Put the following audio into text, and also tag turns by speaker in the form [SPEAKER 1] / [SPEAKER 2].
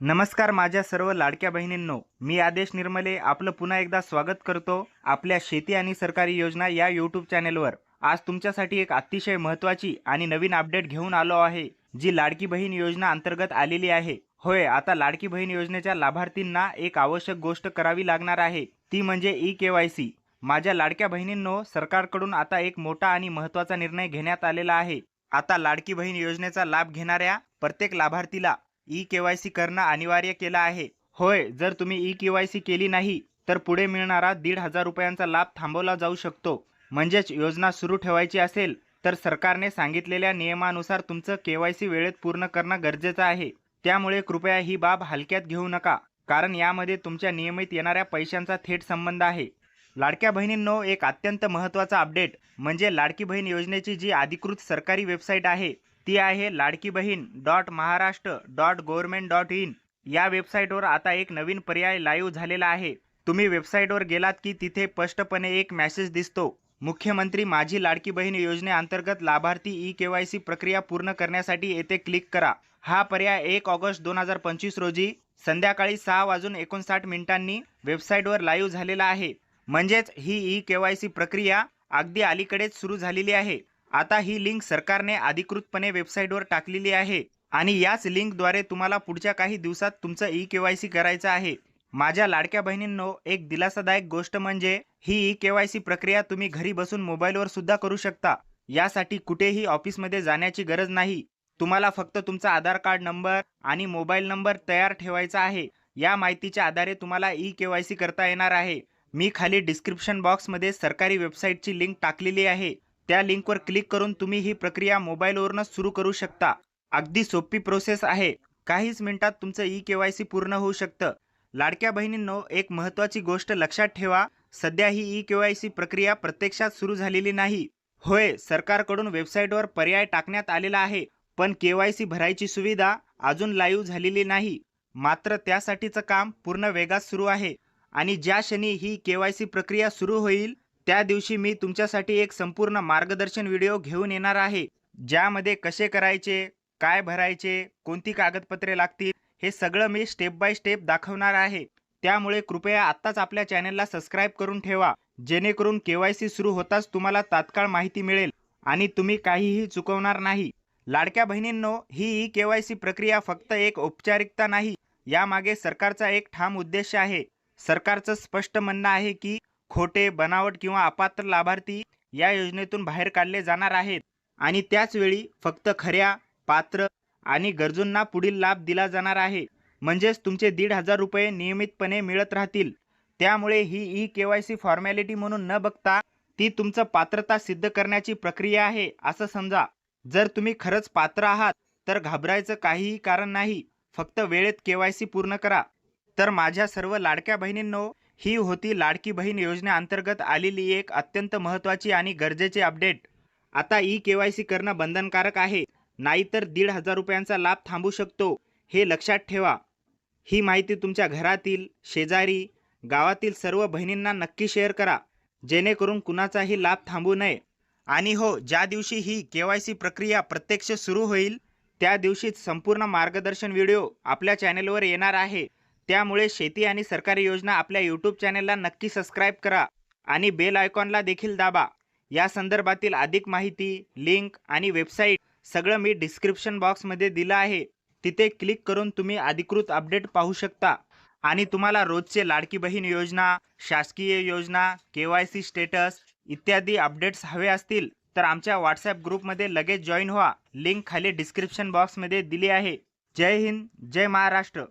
[SPEAKER 1] नमस्कार माझ्या सर्व लाडक्या बहिणींनो. मी आदेश निर्मले आपलं पुन्हा एकदा स्वागत करतो आपल्या शेती आणि सरकारी योजना या यूट्यूब चॅनेलवर. आज तुमच्यासाठी एक अतिशय महत्त्वाची आणि नवीन अपडेट घेऊन आलो आहे जी लाडकी बहीण योजना अंतर्गत आलेली आहे. होय आता लाडकी बहीण योजनेच्या लाभार्थींना एक आवश्यक गोष्ट करावी लागणार आहे ती म्हणजे ई के वाय सी. माझ्या लाडक्या बहिणींनो सरकारकडून आता एक मोठा आणि महत्त्वाचा निर्णय घेण्यात आलेला आहे. आता लाडकी बहीण योजनेचा लाभ घेणाऱ्या प्रत्येक लाभार्थीला ई केवायसी करणं अनिवार्य केलं आहे. होय जर तुम्ही ई केवायसी केली नाही तर पुढे मिळणारा दीड हजार रुपयांचा लाभ थांबवला जाऊ शकतो. म्हणजेच योजना सुरू ठेवायची असेल तर सरकारने सांगितलेल्या नियमानुसार तुमचं केवायसी वेळेत पूर्ण करणं गरजेचं आहे. त्यामुळे कृपया ही बाब हलक्यात घेऊ नका कारण यामध्ये तुमच्या नियमित येणाऱ्या पैशांचा थेट संबंध आहे. लाडक्या बहिणींनो एक अत्यंत महत्त्वाचा अपडेट म्हणजे लाडकी बहीण योजनेची जी अधिकृत सरकारी वेबसाईट आहे ती आहे Ladki Bahin dot Maharashtra dot government dot in या वेबसाईटवर आता एक नवीन पर्याय लाईव्ह झालेला आहे. तुम्ही वेबसाईटवर गेलात की तिथे स्पष्टपणे एक मेसेज दिसतो. मुख्यमंत्री माझी लाडकी बहीण योजनेअंतर्गत लाभार्थी ई के वाय सी प्रक्रिया पूर्ण करण्यासाठी येथे क्लिक करा. हा पर्याय एक ऑगस्ट दोन हजार पंचवीस रोजी संध्याकाळी सहा वाजून एकोणसाठ मिनिटांनी वेबसाईटवर लाईव्ह झालेला आहे. म्हणजेच ही ई के वाय सी प्रक्रिया अगदी अलीकडेच सुरू झालेली आहे. आता ही लिंक सरकारने अधिकृतपणे वेबसाईटवर टाकलेली आहे. आणि याच लिंकद्वारे तुम्हाला पुढच्या काही दिवसात तुमचं ई के वाय सी करायचं आहे. माझ्या लाडक्या बहिणींनो एक दिलासादायक गोष्ट म्हणजे ही ई के वाय सी प्रक्रिया तुम्ही घरी बसून मोबाईलवर सुद्धा करू शकता. यासाठी कुठेही ऑफिसमध्ये जाण्याची गरज नाही. तुम्हाला फक्त तुमचा आधार कार्ड नंबर आणि मोबाईल नंबर तयार ठेवायचा आहे. या माहितीच्या आधारे तुम्हाला ई के वाय सी करता येणार आहे. मी खाली डिस्क्रिप्शन बॉक्समध्ये सरकारी वेबसाईटची लिंक टाकलेली आहे. त्या लिंकवर क्लिक करून तुम्ही ही प्रक्रिया मोबाईलवरूनच सुरू करू शकता. अगदी सोपी प्रोसेस आहे. काहीच मिनिटात तुमचं ई केवायसी पूर्ण होऊ शकतं. लाडक्या बहिणींनो एक महत्त्वाची गोष्ट लक्षात ठेवा. सध्या ही ई केवायसी प्रक्रिया प्रत्यक्षात सुरू झालेली नाही. होय सरकारकडून वेबसाईटवर पर्याय टाकण्यात आलेला आहे पण के वाय सी भरायची सुविधा अजून लाईव्ह झालेली नाही. मात्र त्यासाठीचं काम पूर्ण वेगात सुरू आहे आणि ज्या क्षणी ही के वाय सी प्रक्रिया सुरू होईल त्या दिवशी मी तुमच्यासाठी एक संपूर्ण मार्गदर्शन व्हिडिओ घेऊन येणार आहे ज्यामध्ये कसे करायचे काय भरायचे कोणती कागदपत्रे लागतील हे सगळं मी स्टेप बाय स्टेप दाखवणार आहे. त्यामुळे कृपया आत्ताच आपल्या चॅनलला सबस्क्राईब करून ठेवा जेणेकरून केवायसी सुरू होताच तुम्हाला तात्काळ माहिती मिळेल आणि तुम्ही काहीही चुकवणार नाही. लाडक्या बहिणींनो ही ई केवायसी प्रक्रिया फक्त एक औपचारिकता नाही यामागे सरकारचा एक ठाम उद्देश आहे. सरकारचं स्पष्ट म्हणणं आहे की खोटे बनावट किंवा अपात्र लाभार्थी या योजनेतून बाहेर काढले जाणार आहेत. आणि त्याच वेळी फक्त खऱ्या पात्र आणि गरजूंना पुढील लाभ दिला जाणार आहे. म्हणजेच तुमचे दीड हजार रुपये नियमितपणे मिळत राहतील. त्यामुळे ही e K Y C formality म्हणून न बघता ती तुमचं पात्रता सिद्ध करण्याची प्रक्रिया आहे असं समजा. जर तुम्ही खरंच पात्र आहात तर घाबरायचं काहीही कारण नाही. फक्त वेळेत के वाय सी पूर्ण करा. तर माझ्या सर्व लाडक्या बहिणींनो ही होती लाडकी बहीण योजनेअंतर्गत आलेली एक अत्यंत महत्त्वाची आणि गरजेची अपडेट. आता ई के वाय सी करणं बंधनकारक आहे. नाहीतर दीड हजार रुपयांचा लाभ थांबू शकतो हे लक्षात ठेवा. ही माहिती तुमच्या घरातील शेजारी गावातील सर्व बहिणींना नक्की शेअर करा जेणेकरून कुणाचाही लाभ थांबू नये. आणि हो ज्या दिवशी ही के वाय सी प्रक्रिया प्रत्यक्ष सुरू होईल त्या दिवशीच संपूर्ण मार्गदर्शन व्हिडिओ आपल्या चॅनेलवर येणार आहे. त्यामुळे शेती आणि सरकारी योजना आपल्या यूट्यूब चॅनेलला नक्की सबस्क्राईब करा आणि बेल आयकॉनला देखील दाबा. या संदर्भातील अधिक माहिती लिंक आणि वेबसाईट सगळं मी डिस्क्रिप्शन बॉक्समध्ये दिलं आहे. तिथे क्लिक करून तुम्ही अधिकृत अपडेट पाहू शकता. आणि तुम्हाला रोजचे लाडकी बहीण योजना शासकीय योजना के वाय सी स्टेटस इत्यादी अपडेट्स हवे असतील तर आमच्या व्हॉट्सॲप ग्रुपमध्ये लगेच जॉईन व्हा. लिंक खाली डिस्क्रिप्शन बॉक्समध्ये दिली आहे. जय हिंद जय महाराष्ट्र.